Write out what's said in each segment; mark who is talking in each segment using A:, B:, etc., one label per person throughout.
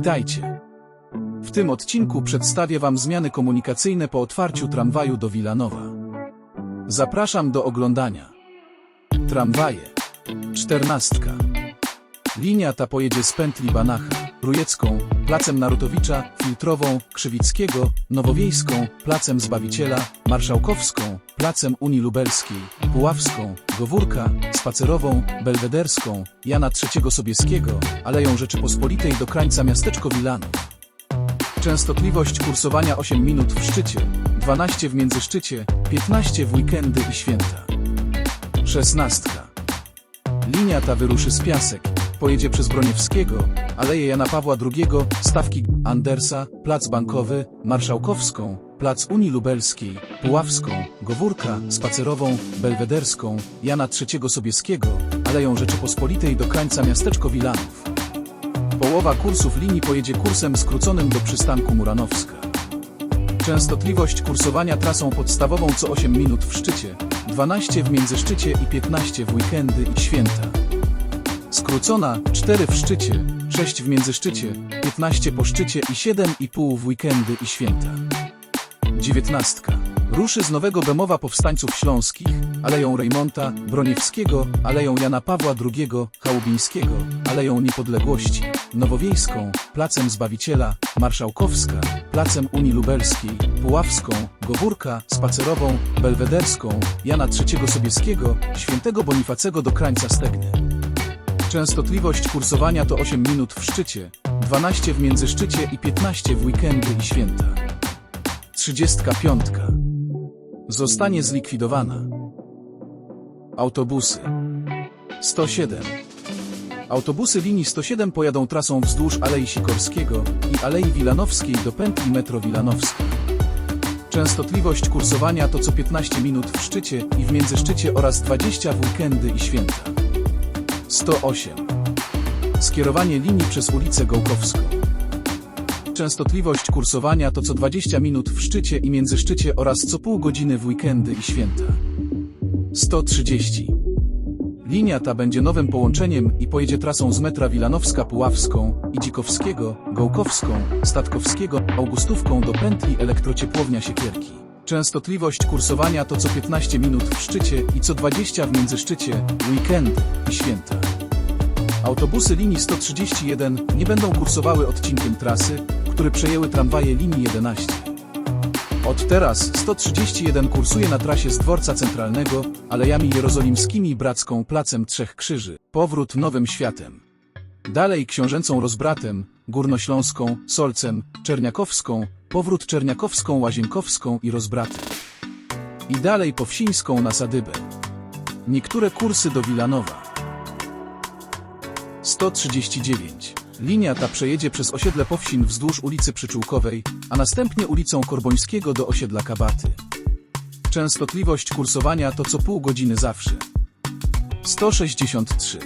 A: Witajcie. W tym odcinku przedstawię Wam zmiany komunikacyjne po otwarciu tramwaju do Wilanowa. Zapraszam do oglądania. Tramwaje. Czternastka. Linia ta pojedzie z pętli Banacha, Rujecką, Placem Narutowicza, Filtrową, Krzywickiego, Nowowiejską, Placem Zbawiciela, Marszałkowską, Placem Unii Lubelskiej, Puławską, Gowórka, Spacerową, Belwederską, Jana III Sobieskiego, Aleją Rzeczypospolitej do krańca miasteczko Wilanów. Częstotliwość kursowania 8 minut w szczycie, 12 w międzyszczycie, 15 w weekendy i święta. Szesnastka. Linia ta wyruszy z Piasek, pojedzie przez Broniewskiego, Aleję Jana Pawła II, Stawki Andersa, Plac Bankowy, Marszałkowską, Plac Unii Lubelskiej, Puławską, Gowórka, Spacerową, Belwederską, Jana III Sobieskiego, Aleją Rzeczypospolitej do krańca miasteczko Wilanów. Połowa kursów linii pojedzie kursem skróconym do przystanku Muranowska. Częstotliwość kursowania trasą podstawową co 8 minut w szczycie, 12 w międzyszczycie i 15 w weekendy i święta. Skrócona 4 w szczycie, 6 w międzyszczycie, 15 po szczycie i 7,5 w weekendy i święta. 19. Ruszy z Nowego Bemowa Powstańców Śląskich, Aleją Rejmonta, Broniewskiego, Aleją Jana Pawła II, Chałubińskiego, Aleją Niepodległości, Nowowiejską, Placem Zbawiciela, Marszałkowska, Placem Unii Lubelskiej, Puławską, Gowórka, Spacerową, Belwederską, Jana III Sobieskiego, Świętego Bonifacego do krańca Stegny. Częstotliwość kursowania to 8 minut w szczycie, 12 w międzyszczycie i 15 w weekendy i święta. 35. Zostanie zlikwidowana. Autobusy. 107. Autobusy linii 107 pojadą trasą wzdłuż Alei Sikorskiego i Alei Wilanowskiej do pętli metro Wilanowska. Częstotliwość kursowania to co 15 minut w szczycie i w międzyszczycie oraz 20 w weekendy i święta. 108. Skierowanie linii przez ulicę Gołkowską. Częstotliwość kursowania to co 20 minut w szczycie i międzyszczycie oraz co pół godziny w weekendy i święta. 130. Linia ta będzie nowym połączeniem i pojedzie trasą z metra Wilanowska-Puławską i Dzikowskiego, Gołkowską, Statkowskiego, Augustówką do pętli elektrociepłownia Siekierki. Częstotliwość kursowania to co 15 minut w szczycie i co 20 w międzyszczycie, weekendy i święta. Autobusy linii 131 nie będą kursowały odcinkiem trasy, który przejęły tramwaje linii 11. Od teraz 131 kursuje na trasie z dworca centralnego, alejami jerozolimskimi Bracką Placem Trzech Krzyży, powrót Nowym Światem. Dalej Książęcą Rozbratem, Górnośląską, Solcem, Czerniakowską, powrót Czerniakowską, Łazienkowską i Rozbratem. I dalej Powsińską na Sadybę. Niektóre kursy do Wilanowa. 139. Linia ta przejedzie przez osiedle Powsin wzdłuż ulicy Przyczółkowej, a następnie ulicą Korbońskiego do osiedla Kabaty. Częstotliwość kursowania to co pół godziny zawsze. 163.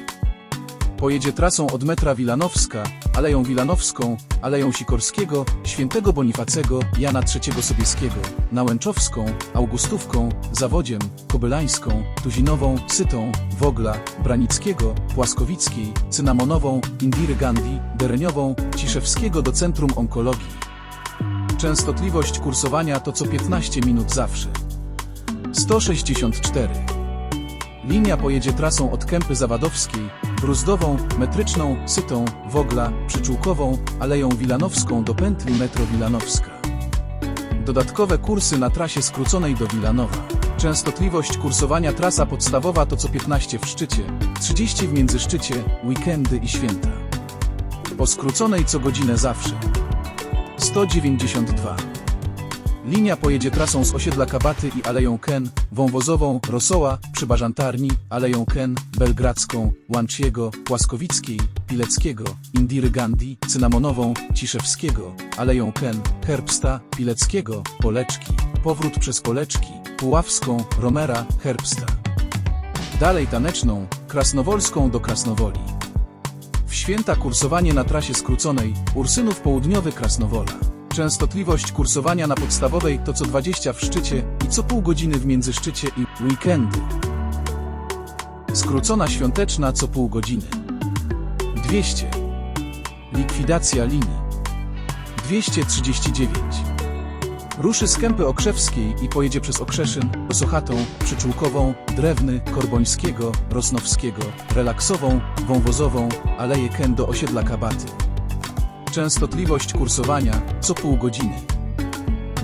A: Pojedzie trasą od metra Wilanowska, Aleją Wilanowską, Aleją Sikorskiego, Świętego Bonifacego, Jana III Sobieskiego, Nałęczowską, Augustówką, Zawodziem, Kobylańską, Tuzinową, Sytą, Wogla, Branickiego, Płaskowickiej, Cynamonową, Indiry Gandhi, Dereniową, Ciszewskiego do Centrum Onkologii. Częstotliwość kursowania to co 15 minut zawsze. 164. Linia pojedzie trasą od Kępy Zawadowskiej, Bruzdową, Metryczną, Sytą, Wogla, Przyczółkową, Aleją Wilanowską do pętli metro Wilanowska. Dodatkowe kursy na trasie skróconej do Wilanowa. Częstotliwość kursowania trasa podstawowa to co 15 w szczycie, 30 w międzyszczycie, weekendy i święta. Po skróconej co godzinę zawsze. 192. Linia pojedzie trasą z osiedla Kabaty i Aleją Ken, Wąwozową, Rosoła, Przybażantarni, Aleją Ken, Belgradzką, Łączyego, Płaskowickiej, Pileckiego, Indiry Gandhi, Cynamonową, Ciszewskiego, Aleją Ken, Herbsta, Pileckiego, Poleczki, powrót przez Poleczki, Puławską, Romera, Herbsta. Dalej Taneczną, Krasnowolską do Krasnowoli. W święta kursowanie na trasie skróconej, Ursynów Południowy Krasnowola. Częstotliwość kursowania na podstawowej to co 20 w szczycie i co pół godziny w międzyszczycie i weekendy. Skrócona świąteczna co pół godziny. 200. Likwidacja linii. 239. Ruszy z Kępy Okrzewskiej i pojedzie przez Okrzeszyn, Sochatą, Przyczółkową, Drewny, Korbońskiego, Rosnowskiego, Relaksową, Wąwozową, Aleję Ken do osiedla Kabaty. Częstotliwość kursowania co pół godziny.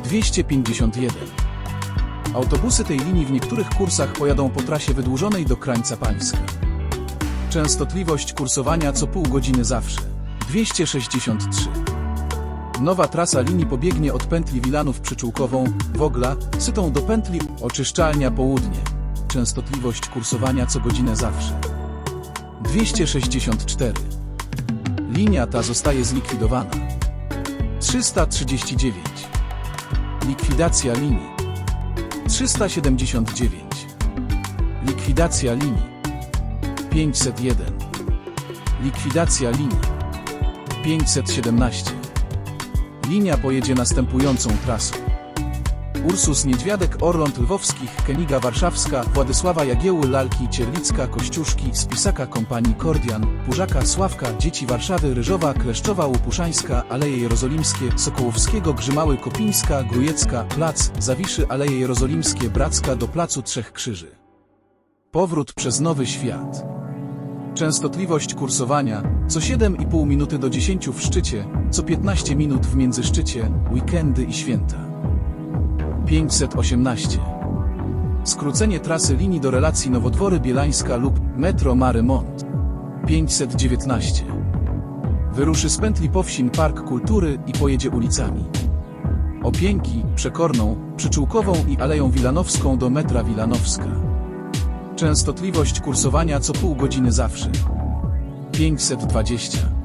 A: 251. Autobusy tej linii w niektórych kursach pojadą po trasie wydłużonej do krańca Pańska. Częstotliwość kursowania co pół godziny zawsze. 263. Nowa trasa linii pobiegnie od pętli Wilanów Przyczółkową, Wogla, Sytą do pętli Oczyszczalnia Południe. Częstotliwość kursowania co godzinę zawsze. 264. Linia ta zostaje zlikwidowana. 339. Likwidacja linii. 379. Likwidacja linii. 501. Likwidacja linii. 517. Linia pojedzie następującą trasą. Ursus Niedźwiadek Orląt Lwowskich Keniga Warszawska Władysława Jagieły Lalki Cierlicka Kościuszki Spisaka Kompanii Kordian Pużaka Sławka Dzieci Warszawy Ryżowa Kleszczowa Łupuszańska Aleje Jerozolimskie Sokołowskiego Grzymały Kopińska Grujecka Plac Zawiszy Aleje Jerozolimskie Bracka do Placu Trzech Krzyży. Powrót przez Nowy Świat. Częstotliwość kursowania. Co 7,5 minuty do 10 w szczycie, co 15 minut w międzyszczycie, weekendy i święta. 518. Skrócenie trasy linii do relacji Nowodwory Bielańska lub Metro Marymont. 519. Wyruszy z pętli Powsin Park Kultury i pojedzie ulicami. Opięki, Przekorną, Przyczółkową i Aleją Wilanowską do metra Wilanowska. Częstotliwość kursowania co pół godziny zawsze. 520.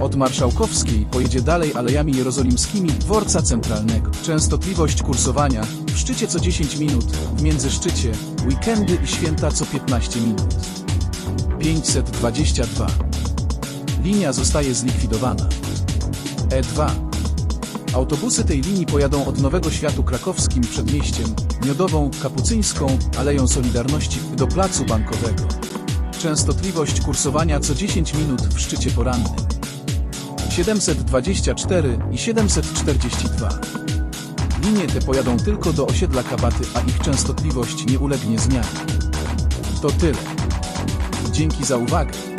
A: Od Marszałkowskiej pojedzie dalej alejami jerozolimskimi dworca centralnego. Częstotliwość kursowania w szczycie co 10 minut, w międzyszczycie, weekendy i święta co 15 minut. 522. Linia zostaje zlikwidowana. E2. Autobusy tej linii pojadą od Nowego Światu Krakowskim Przedmieściem, Miodową, Kapucyńską, Aleją Solidarności do Placu Bankowego. Częstotliwość kursowania co 10 minut w szczycie porannym. 724 i 742. Linie te pojadą tylko do osiedla Kabaty, a ich częstotliwość nie ulegnie zmianie. To tyle. Dzięki za uwagę.